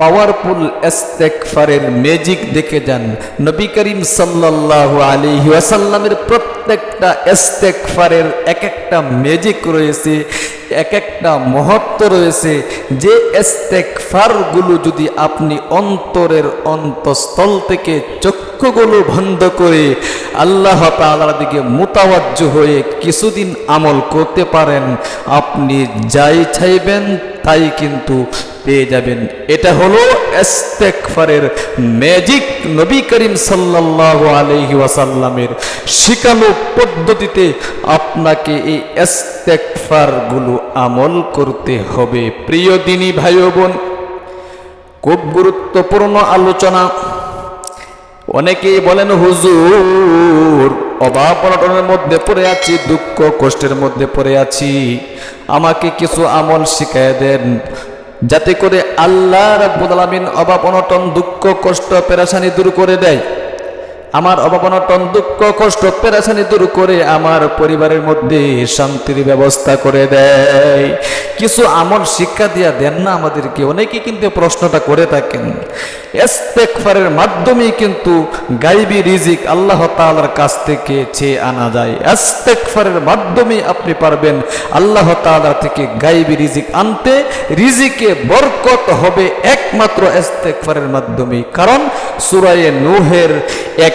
Powerful এস্তেকফারের magic দেখে যান। নবী করিম সাল্লাহ আলী ওয়াসাল্লামের প্রত্যেকটা এস্তেকফারের এক একটা ম্যাজিক রয়েছে এক একটা মহত্ব রয়েছে। যে এস্তেকফারগুলো যদি আপনি অন্তরের অন্তঃস্থল থেকে চক্ষুগুলো বন্ধ করে আল্লাহ তাআলার দিকে মোতাবাজ্য হয়ে কিছুদিন আমল করতে পারেন। আপনি যাই চাইবেন তাই কিন্তু পেয়ে যাবেন। এটা হলো এস্তেকফারের ম্যাজিক নবী করিম সাল্লাল্লাহু আলাইহি ওয়াসাল্লামের শিখানো পদ্ধতিতে আপনাকে এই এস্তেকফারগুলো আমল করতে হবে। প্রিয় দিনী ভাই বোন, খুব গুরুত্বপূর্ণ আলোচনা। অনেকেই বলেন, হুজুর, অভাব অনটনের মধ্যে পড়ে আছি, দুঃখ কষ্টের মধ্যে পড়ে আছি। আমাকে কিছু আমল শিখাই দেন। যাতে করে আল্লাহ রাব্বুল আলামিন অভাব অনটন, দুঃখ কষ্ট, পেরাশানি দূর করে দেয়। আমার অভাব অনটন দুঃখ, কষ্ট, পেরাশানি দূর করে আমার পরিবারের মধ্যে শান্তির ব্যবস্থা করে দেয়। কিছু আমল শিক্ষা দিয়া দেন না আমাদেরকে, অনেকে কিন্তু প্রশ্নটা করে থাকেন। এস্তেকফারের মাধ্যমেই কিন্তু গাইবি রিজিক আল্লাহ তাআলার কাছ থেকে চেয়ে আনা যায়। এস্তেকফারের মাধ্যমে আপনি পারবেন আল্লাহ তাআলা থেকে গাইবি রিজিক আনতে। রিজিকে বরকত হবে একমাত্র এস্তেকফারের মাধ্যমে কারণ সুরায়ে নূহের এক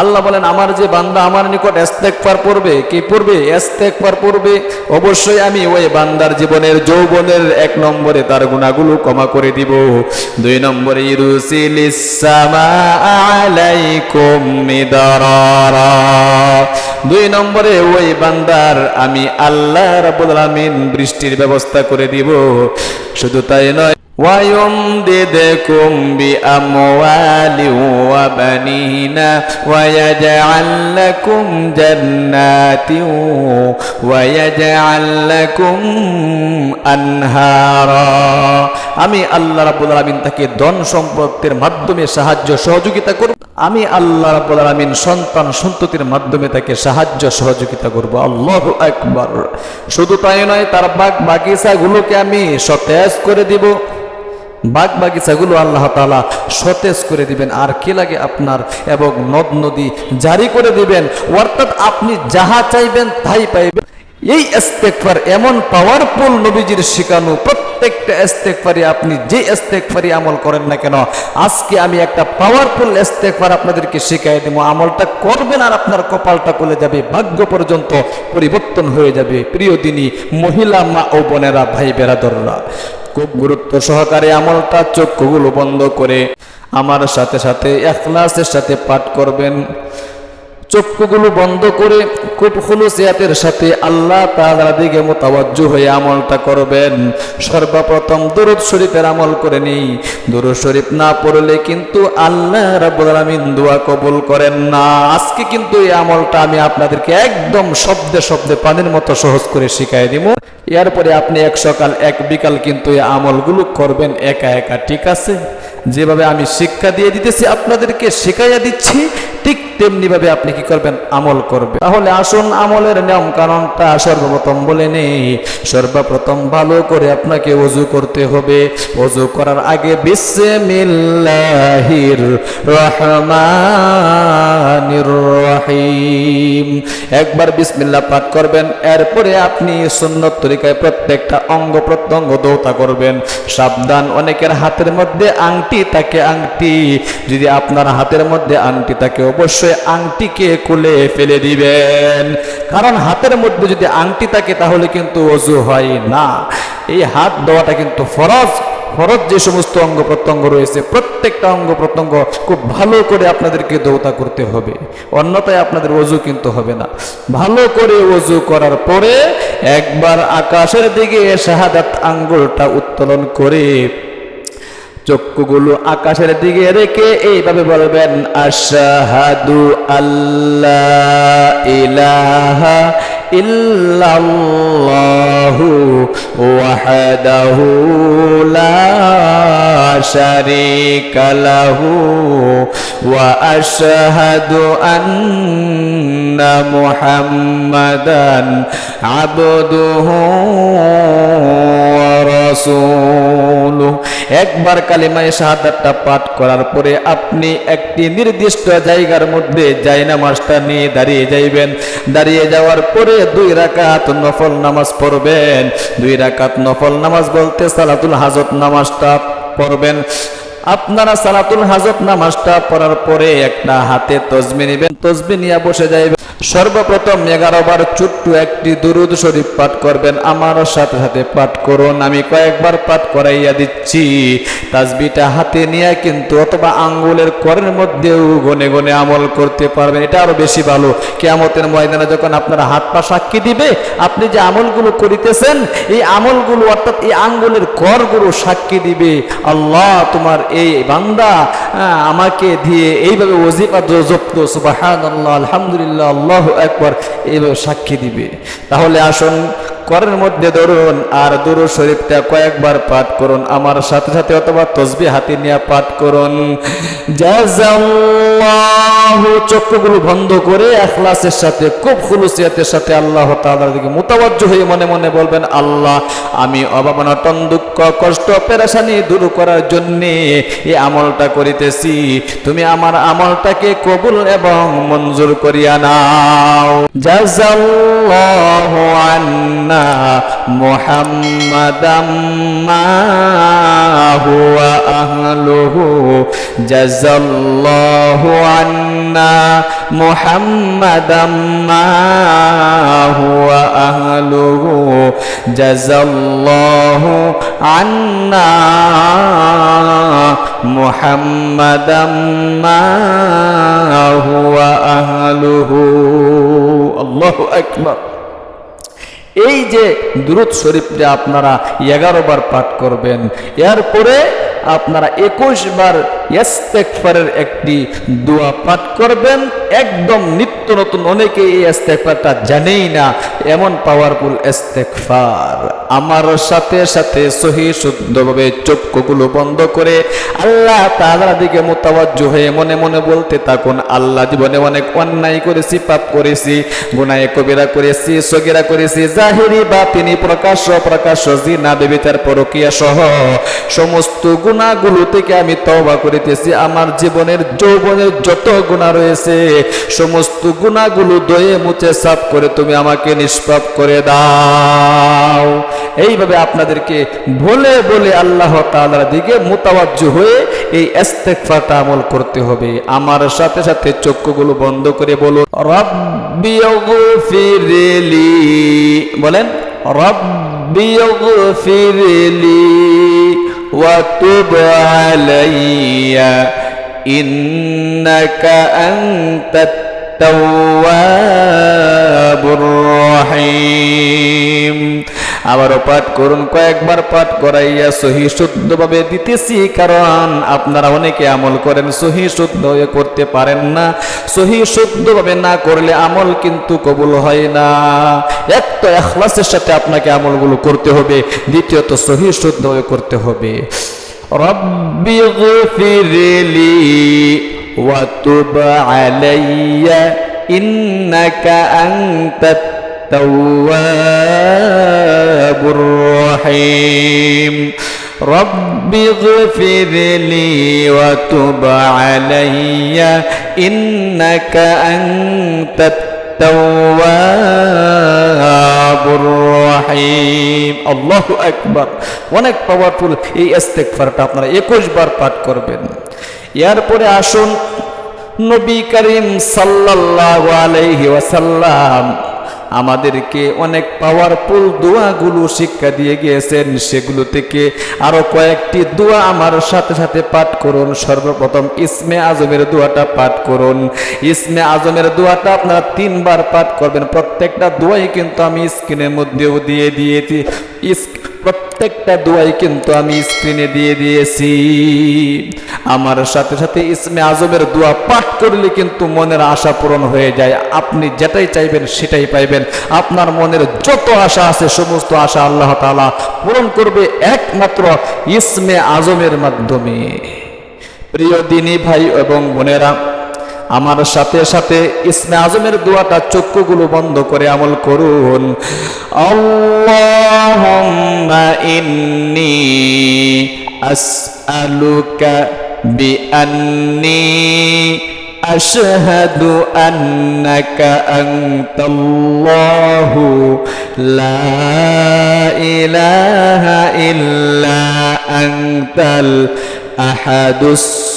আল্লাহ বলেন, আমার যে বান্দা আমার নিকট এস্তেকবার পড়বে, কি পড়বে? এস্তেকবার পড়বে? অবশ্যই আমি ওই বান্দার জীবনের যৌবনের এক নম্বরে তার গুণাগুলো ক্ষমা করে দিব। দুই নম্বরে দুই নম্বরে, ওই বান্দার আমি আল্লাহ রাব্বুল আলামিন বৃষ্টির ব্যবস্থা করে দিব। শুধু তাই নয় ويمددكم بأموال وبنين ويجعل لكم جنات ويجعل لكم أنهارا আমি আল্লাহ রাব্বুল আলামিন তাকে ধন সম্পদের মাধ্যমে সাহায্য সহযোগিতা করব আমি আল্লাহ রাব্বুল আলামিন সন্তান সন্ততির মাধ্যমে তাকে সাহায্য সহযোগিতা করব আল্লাহু আকবার শুধু তাই নয় তার বাগ বাগিচাগুলোকে আমি সতেজ করে দিব বাগ বাগিচাগুলো আল্লাহ তালা সতেজ করে দিবেন। আর কি লাগে আপনার? এবং নদ নদী জারি করে দিবেন। অর্থাৎ আপনি যাহা চাইবেন তাই পাইবেন। এই এস্তেকফার এমন পাওয়ারফুল নবীজির শিখানো প্রত্যেকটা এস্তেকফারি আপনি যে এস্তেকফারি আমল করেন না কেন, আজকে আমি একটা পাওয়ারফুল এস্তেকফার আপনাদেরকে শিখাই দেবো। আমলটা করবেন আর আপনার কপালটা খুলে যাবে, ভাগ্য পর্যন্ত পরিবর্তন হয়ে যাবে। প্রিয় দিনী, মহিলা মা ও বোনেরা ভাই বেড়া বেরাদররা খুব গুরুত্ব সহকারে আমলটা চক্ষুগুলো বন্ধ করে আমার সাথে সাথে এখলাসের সাথে পাঠ করবেন। চক্ষুগুলো বন্ধ করে খুব হুলুসিয়াতের সাথে আল্লাহ তাআলার দিকে মোতাবজ্জ হয়ে আমলটা করবেন। সর্বপ্রথম দুরুদ শরীফের আমল করে নেই। দুরুদ শরীফ না পড়লে কিন্তু আল্লাহ রাব্বুল দোয়া কবুল করেন না। আজকে কিন্তু এই আমলটা আমি আপনাদেরকে একদম শব্দে শব্দে পানির মতো সহজ করে শিখাই দিব। এরপরে আপনি এক সকাল, এক বিকাল কিন্তু এই আমলগুলো করবেন একা একা, ঠিক আছে? যেভাবে আমি শিক্ষা দিয়ে দিতেছি, আপনাদেরকে শিখাইয়া দিচ্ছি, ঠিক তেমনি ভাবে আপনি কি করবেন? আমল করবেন। তাহলে আসুন আমলের নিয়ম কারণটা সর্বপ্রথম বলে নেই। সর্বপ্রথম ভালো করে আপনাকে অজু করতে হবে। অজু করার আগে বিসমিল্লাহির রহমানির রহিম। একবার বিসমিল্লাহ পাঠ করবেন, এরপরে আপনি সুন্নত তরিকায় প্রত্যেকটা অঙ্গ প্রত্যঙ্গ দৌতা করবেন। সাবধান, অনেকের হাতের মধ্যে আংটি থাকে আংটি। যদি আপনার হাতের মধ্যে আংটি থাকে, অবশ্যই আংটিকে খুলে ফেলে দিবেন। কারণ হাতের মধ্যে যদি আংটি থাকে, তাহলে কিন্তু অজু হয় না। এই হাত দেওয়াটা কিন্তু ফরজ। ফরজ যে সমস্ত অঙ্গ প্রত্যঙ্গ রয়েছে, প্রত্যেকটা অঙ্গ প্রত্যঙ্গ খুব ভালো করে আপনাদেরকে দৌতা করতে হবে। অন্যথায় আপনাদের অজু কিন্তু হবে না। ভালো করে অজু করার পরে একবার আকাশের দিকে শাহাদাত আঙ্গুলটা উত্তোলন করে চক্ষুগুলো আকাশের দিকে রেখে এইভাবে বলবেন, আশাহাদু আল্লাহ ইলাহা ইল্লাল্লাহু ওয়াহদাহু লা শারীকা লাহু ওয়া আশহাদু আন্না মুহাম্মাদান একবার কালিমায় শাহাদাতটা পাঠ করার পরে আপনি একটি নির্দিষ্ট জায়গার মধ্যে জায়নামাজটা নিয়ে দাঁড়িয়ে যাইবেন। দাঁড়িয়ে যাওয়ার পরে দুই রাকাত নফল নামাজ পড়বেন। দুই রাকাত নফল নামাজ বলতে সালাতুল হাজত নামাজটা পড়বেন। আপনারা সালাতুল হাজত নামাজটা পড়ার পরে একটা হাতে তসবি নেবেন, তসবি নিয়ে বসে যাইবেন। সর্বপ্রথম এগারো বার ছোট্ট একটি দুরুদ শরীফ পাঠ করবেন, আমার সাথে সাথে পাঠ করুন, আমি কয়েকবার পাঠ করাইয়া দিচ্ছি। তাসবিটা হাতে নিয়ে কিন্তু অথবা আঙ্গুলের করের মধ্যেও গনে গনে আমল করতে পারবেন, এটা আরও বেশি ভালো। কেয়ামতের ময়দানে যখন আপনার হাত পা সাক্ষী দিবে, আপনি যে আমলগুলো করিতেছেন, এই আমলগুলো অর্থাৎ এই আঙ্গুলের করগুলো সাক্ষী দিবে, আল্লাহ তোমার এই বান্দা আমাকে দিয়ে এইভাবে ওজিফা জপ্ত সুবাহান আল্লাহ আলহামদুলিল্লাহ, আল্লাহ একবার এইভাবে সাক্ষী দিবে। তাহলে আসুন করের মধ্যে ধরুন আর দুরু শরীফটা কয়েকবার পাঠ করুন, আমার সাথে সাথে অথবা তসবি হাতে নিয়ে পাঠ করুন। চক্ষুগুলো বন্ধ করে এখলাসের সাথে, খুব খুলুসিয়াতের সাথে আল্লাহ তাআলার দিকে মুতাওয়াজ্জ হয়ে মনে মনে বলবেন, আল্লাহ, আমি অভাবনাটন দুঃখ কষ্ট, পেরেশানি দূর করার জন্য এই আমলটা করিতেছি। তুমি আমার আমলটাকে কবুল এবং মঞ্জুর করিয়া নাও। জাযাল্লাহু আন্না মুহাম্মাদাম মা হুয়া আহলুহু জাযাল্লাহু আন্না মুহাম্মাদাম মা হুয়া আহলুহু জাযাল্লাহু আন্না মুহাম্মাদাম মা হুয়া আহলুহু আল্লাহু আকবার এই যে দুরুদ শরীফটা আপনারা এগারো বার পাঠ করবেন। এরপরে আপনারা একুশ বার ইস্তেকফারের একটি দোয়া পাঠ করবেন। একদম নিত্য নতুন অনেকে এই ইস্তেকফারটা জানেই না। এমন পাওয়ারফুল ইস্তেকফার আমার সাথে সাথে সহি শুদ্ধভাবে চক্ষুগুলো বন্ধ করে আল্লাহ তাআলার দিকে মোতাবাজ্য হয়ে মনে মনে বলতে থাকুন, আল্লাহ জীবনে অনেক অন্যায় করেছি, পাপ করেছি, গুনায়ে কবিরা করেছি, সগিরা করেছি, জাহিরি বা তিনি প্রকাশ্য প্রকাশ্য জিনা বেবিতার পরকিয়া সহ সমস্ত গুণাগুলো থেকে আমি তওবা করিতেছি। আমার জীবনের যৌবনের যত গুণা রয়েছে, সমস্ত গুণাগুলো দয়ে মুছে সাফ করে তুমি আমাকে নিষ্পাপ করে দাও। এইভাবে আপনাদেরকে বলে বলে আল্লাহ তাআলার দিকে মোতাবাজ্য হয়ে এই ইস্তেগফারটা আমল করতে হবে। আমার সাথে সাথে চক্ষুগুলো বন্ধ করে বলুন, রব্বি গফিরলি বলেন, রব্বি গফিরলি وتب علي إنك أنت التواب الرحيم আবারও পাঠ করুন কয়েকবার পাঠ করাইয়া সহি শুদ্ধভাবে দিতেছি কারণ আপনারা অনেকে আমল করেন সহি শুদ্ধ হয়ে করতে পারেন না সহি শুদ্ধভাবে না করলে আমল কিন্তু কবুল হয় না এক তো এখলাসের সাথে আপনাকে আমলগুলো করতে হবে দ্বিতীয়ত সহি শুদ্ধভাবে করতে হবে রব্বি গফিরলি وتب علي إنك أنت التواب الرحيم رب اغفر لي وتب علي إنك أنت التواب الرحيم الله أكبر অনেক পাওয়ারফুল এই ইস্তেগফারটা আপনারা 21 বার পাঠ করবেন এরপরে আসুন নবী করিম সাল্লাল্লাহু আলাইহি ওয়াসাল্লাম আমাদেরকে অনেক পাওয়ারফুল দোয়াগুলো শিক্ষা দিয়ে গিয়েছেন। সেগুলো থেকে আরও কয়েকটি দোয়া আমার সাথে সাথে পাঠ করুন। সর্বপ্রথম ইসমে আজমের দোয়াটা পাঠ করুন। ইসমে আজমের দোয়াটা আপনারা তিনবার পাঠ করবেন। প্রত্যেকটা দোয়াই কিন্তু আমি স্ক্রিনের মধ্যেও দিয়ে দিয়েছি। প্রত্যেকটা দোয়াই কিন্তু আমি স্ক্রিনে দিয়ে দিয়েছি। আমার সাথে সাথে ইসমে আজমের দোয়া পাঠ করলে কিন্তু মনের আশা পূরণ হয়ে যায়। আপনি যেটাই চাইবেন সেটাই পাইবেন। আপনার মনের যত আশা আছে, সমস্ত আশা আল্লাহ তাআলা পূরণ করবে একমাত্র ইসমে আজমের মাধ্যমে। প্রিয় দিনী ভাই এবং বোনেরা আমার সাথে সাথে ইসমে আজমের দোয়াটা চক্ষুগুলো বন্ধ করে আমল করুন আল্লাহুম্মা ইন্নি আসআলুকা বিআন্নি أشهد أنك أنت الله لا إله إلا أنت الأحد الصمد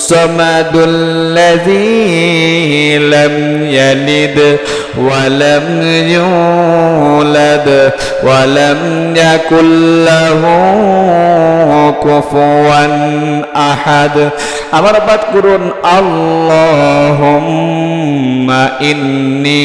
الذي لم يلد ولم يولد ولم يكن له কুফুয়ান আহাদ আবার পাঠ করুন আল্লাহুম্মা ইন্নি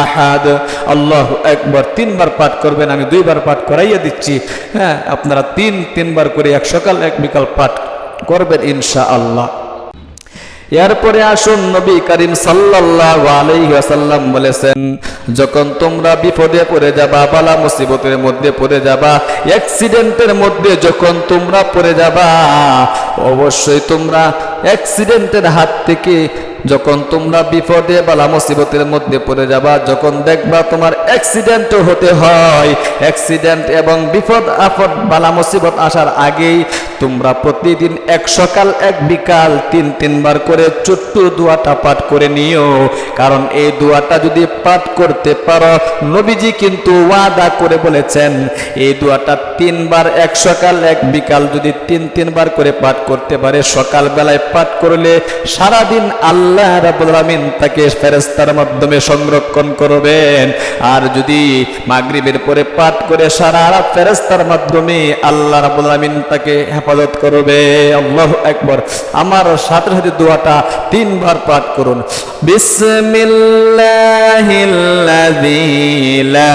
আহাদ। আল্লাহ একবার তিনবার পাঠ করবেন, আমি দুইবার পাঠ করাইয়া দিচ্ছি। হ্যাঁ আপনারা তিন, তিনবার করে এক সকাল, এক বিকাল পাঠ করবেন ইনশা আল্লাহ এরপরে আসুন নবী করিম সাল্লাল্লাহু আলাইহি ওয়াসাল্লাম বলেছেন, যখন তোমরা বিপদে পড়ে যাবা, বালা মুসিবতের মধ্যে পড়ে যাবা, অ্যাক্সিডেন্টের মধ্যে যখন তোমরা পড়ে যাবা, অবশ্যই তোমরা অ্যাক্সিডেন্টের হাত থেকে যখন তোমরা বিপদে বালা মুসিবতের মধ্যে পড়ে যাবা, যখন দেখবা তোমার অ্যাক্সিডেন্ট হতে হয় অ্যাক্সিডেন্ট এবং বিপদ আপদ বালা মুসিবত আসার আগেই তোমরা প্রতিদিন এক সকাল, এক বিকাল, তিন, তিনবার করে ছোট্ট দোয়াটা পাঠ করে নিও। কারণ এই দোয়াটা যদি পাঠ করতে পারো, নবীজি কিন্তু ওয়াদা করে বলেছেন, এই দোয়াটা তিনবার এক সকাল, এক বিকাল যদি তিন, তিনবার করে পাঠ করতে পারে সকাল বেলায় পাঠ করলে সারাদিন আল্লাহ রাব্বুল আলামিন তাকে ফেরেশতার মাধ্যমে সংরক্ষণ করবেন। আর যদি মাগরিবের পরে পাঠ করে সারা রাত ফেরেশতার মাধ্যমে আল্লাহ আলামিন তাকে হেফাজত করবে। আল্লাহ একবার আমার সাথে সাথে দোয়াটা তিনবার পাঠ করুন। বিসমিল্লাহিল্লাযী লা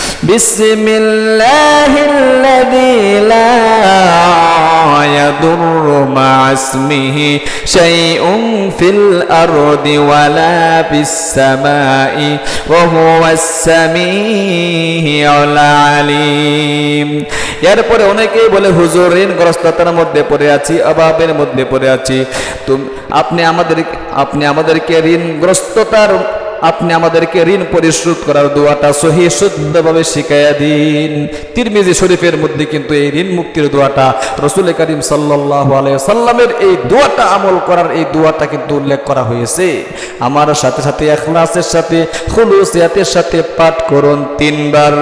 ওয়া হুয়াস সামিউল আলিম বিসমিল্লাহিল্লাযী লা يضر مع اسمه شيء في الأرض ولا في السماء وهو السميع العليم এরপরে অনেকেই বলে হুজুর ঋণগ্রস্ততার মধ্যে পড়ে আছি অভাবের মধ্যে পড়ে আছি তুমি আপনি আমাদের আপনি আমাদেরকে ঋণগ্রস্ততার আপনি আমাদেরকে ঋণ পরিশোধ করার দোয়াটা সহি শুদ্ধভাবে শিখাইয়া দিন। তিরমিজি শরীফের মধ্যে কিন্তু এই ঋণ মুক্তির দোয়াটা রসুল করিম সাল্লাহ সাল্লামের এই দোয়াটা আমল করার এই দোয়াটা কিন্তু উল্লেখ করা হয়েছে। আমার সাথে সাথে, এখলাসের সাথে, খুলুসিয়াতের সাথে পাঠ করুন তিনবার।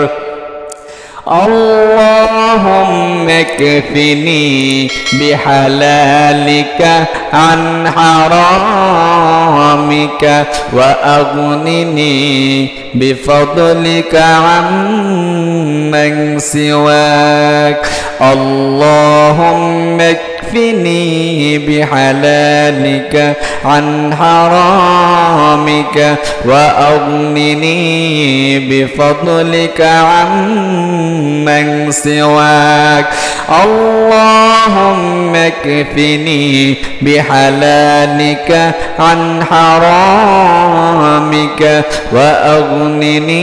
اللهم اكفني بحلالك عن حرامك وأغنني بفضلك عمن سواك. اللهم اكفني اكفني بحلالك عن حرامك وأغنني بفضلك عمن سواك. اللهم اكفني بحلالك عن حرامك وأغنني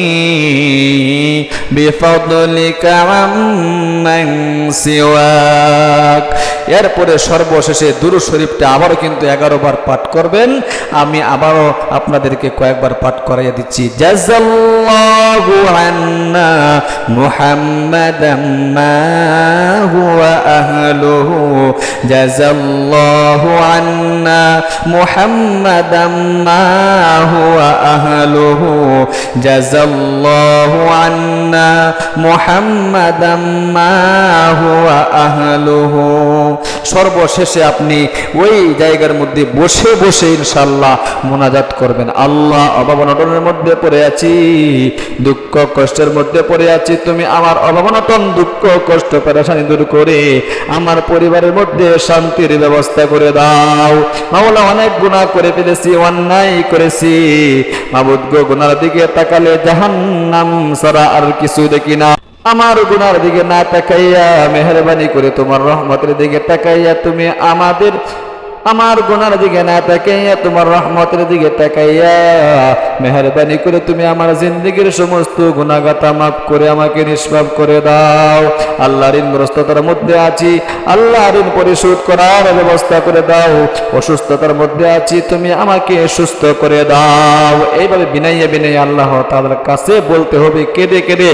بفضلك عمن سواك. এরপরে সর্বশেষে দুরু শরীফটা আবারও কিন্তু এগারো বার পাঠ করবেন। আমি আবারও আপনাদেরকে কয়েকবার পাঠ করাইয়া দিচ্ছি। জাজাল্লাহু আন্না মুহাম্মাদাম হুয়া আহলুহু। জাজাল্লাহু আন্না মুহাম্মাদাম মা হুয়া আহলুহু। জাজাল্লাহু আন্না মুহাম্মাদাম হুয়া আহলুহু। সর্বশেষে আপনি ওই জায়গার মধ্যে বসে বসে ইনশাল্লাহ মোনাজাত করবেন। আল্লাহ অভাব অনটনের মধ্যে পড়ে আছি, দুঃখ কষ্টের মধ্যে পড়ে আছি। তুমি আমার অভাব অনটন দুঃখ কষ্ট, পেরেশানি দূর করে আমার পরিবারের মধ্যে শান্তির ব্যবস্থা করে দাও। মাওলা অনেক গুনাহ করে ফেলেছি, অন্যায় করেছি। মাবুদ গো গুনার দিকে তাকালে জাহান্নাম সারা আর কিছু দেখি না। আমার গুনার দিকে না তাকাইয়া মেহরবানি করে তোমার রহমতের দিকে তাকাইয়া তুমি আমাদের, আমার গুনার দিকে না তাকাইয়া তোমার রহমতের দিকে তাকাইয়া মেহরবানি করে তুমি আমার জিন্দগির সমস্ত গুণাগাতা মাফ করে আমাকে নিষ্পাপ করে দাও। আল্লাহ ঋণ মধ্যে আছি আল্লাহ ঋণ পরিশোধ করার ব্যবস্থা করে দাও। অসুস্থতার মধ্যে আছি, তুমি আমাকে সুস্থ করে দাও। এইভাবে বিনাইয়া বিনাইয়া আল্লাহ তাদের কাছে বলতে হবে, কেঁদে কেঁদে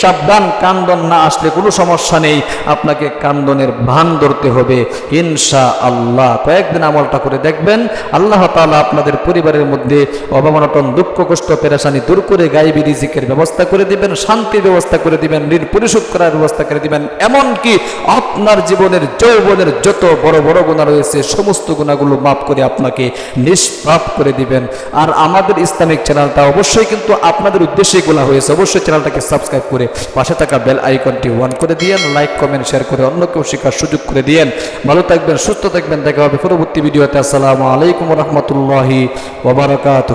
সাবধান কান্দন না আসলে কোনো সমস্যা নেই। আপনাকে কান্দনের ভান ধরতে হবে। ইনশা আল্লাহ কয়েকদিন আমলটা করে দেখবেন, আল্লাহ তাআলা আপনাদের পরিবারের মধ্যে অভাবনটন দুঃখ কষ্ট, পেরেশানি দূর করে গাইবি রিজিকের ব্যবস্থা করে দিবেন, শান্তির ব্যবস্থা করে দিবেন, ঋণ পরিশোধ করার ব্যবস্থা করে দিবেন। এমনকি আপনার জীবনের যৌবনের যত বড় বড় গুণা রয়েছে, সমস্ত গুণাগুলো মাফ করে আপনাকে নিষ্পাপ করে দিবেন। আর আমাদের ইসলামিক চ্যানেলটা অবশ্যই কিন্তু আপনাদের উদ্দেশ্যে গোলা হয়েছে। অবশ্যই চ্যানেলটাকে সাবস্ক্রাইব করে পাশে থাকা বেল আইকনটি ওয়ান করে দিয়েন, লাইক, কমেন্ট, শেয়ার করে অন্য কেউ শেখার সুযোগ করে দিয়েন। ভালো থাকবেন, সুস্থ থাকবেন, দেখা হবে পরবর্তী ভিডিওতে। আসসালামু আলাইকুম রহমতুল্লাহি ওবরাকাত